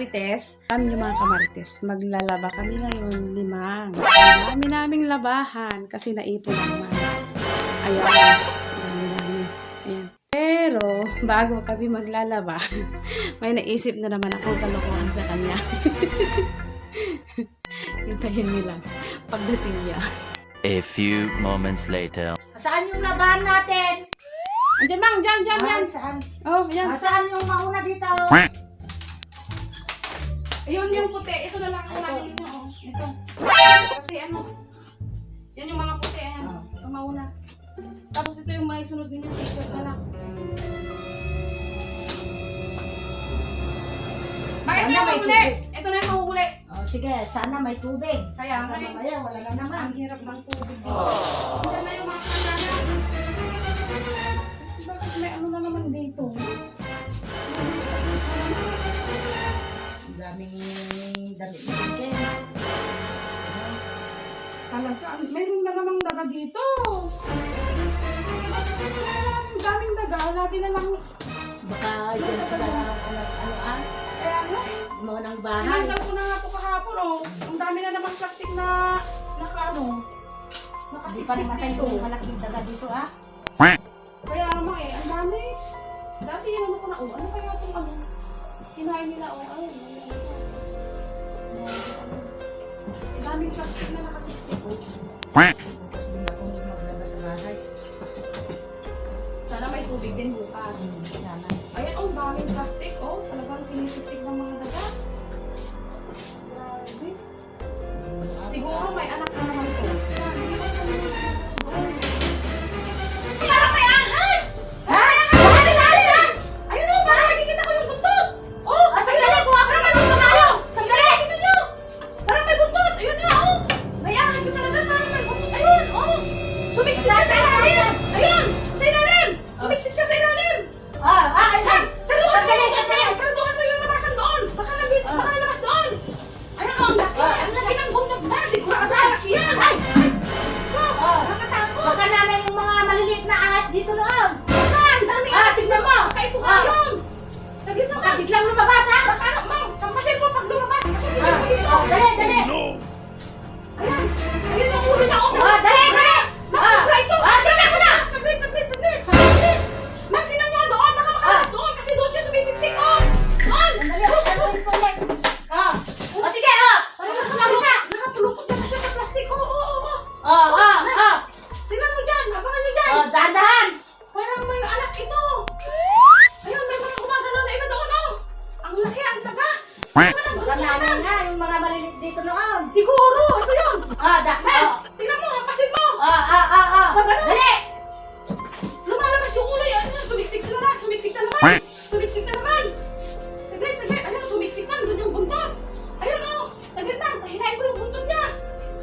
kamarites. Alam niyo mga kamarites, maglalaba kami ngayon limang. Ang dami naming labahan kasi naipon naman. Ayan, dami namin. Ayan. Pero, bago kami maglalaba, may naisip na naman akong kalokohan sa kanya. Hintayin niyo lang. Pagdating niya. A few moments later. Saan yung labahan natin? Andiyan, Mang! Diyan, diyan, diyan! Saan? Oh, yan. Ah, saan yung mauna dito? Yung puti. Ito na lang ang nakikita niyo. Oh. Ito. Kasi ano, yan yung mga puti. Ayan. Oh. Ang mauna. Tapos ito yung may sunod ninyo t-shirt na lang. Bakit may yung tubig. Ito na yung mahuli. Oh, sige, sana may tubig. Kaya nga eh. mamaya, wala na naman. Ang hirap ng tubig dito. Andiyan na yung mga kananan. Bakit may ano na naman dito? Ang daming damit na din. Talaga, mayroon na namang daga dito. Ang daming daga. Lagi na lang. Baka dyan sila na ano, ano ah, eh. mga ng bahay. Tinanggal ko na nga ito kahapon oh. Ang dami na namang plastic na naka ano. Hindi pa namatay yung malaking daga dito ah. Kaya naman eh, ang dami. Dati yung ano ko na, oh, ano kaya itong ano? Kinain nila, oh, ayun. Daming plastic na nakasiksik oh. Tapos din ako maglabas sa bahay. Sana may tubig din bukas. Ayan, oh, daming plastic, oh. Talagang sinisiksik ng mga daga. Siguro, ito yun. Ah, da, Ma'am, oh. tingnan mo, hampasin mo. Ah, ah, ah, ah. Magano? Dali! Lumalabas yung ulo. Ano yun? Sumiksik na naman. Sumiksik na naman. Sumiksik na naman. Saglit, saglit. Ano? Sumiksik na. Doon yung buntot. Ayun o. Saglit lang. Pahinain ko yung buntot niya.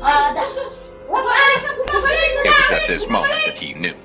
Ah, da. Sus, sus. Wag Bumabalik siya. Bumabalik. It was at this moment that he knew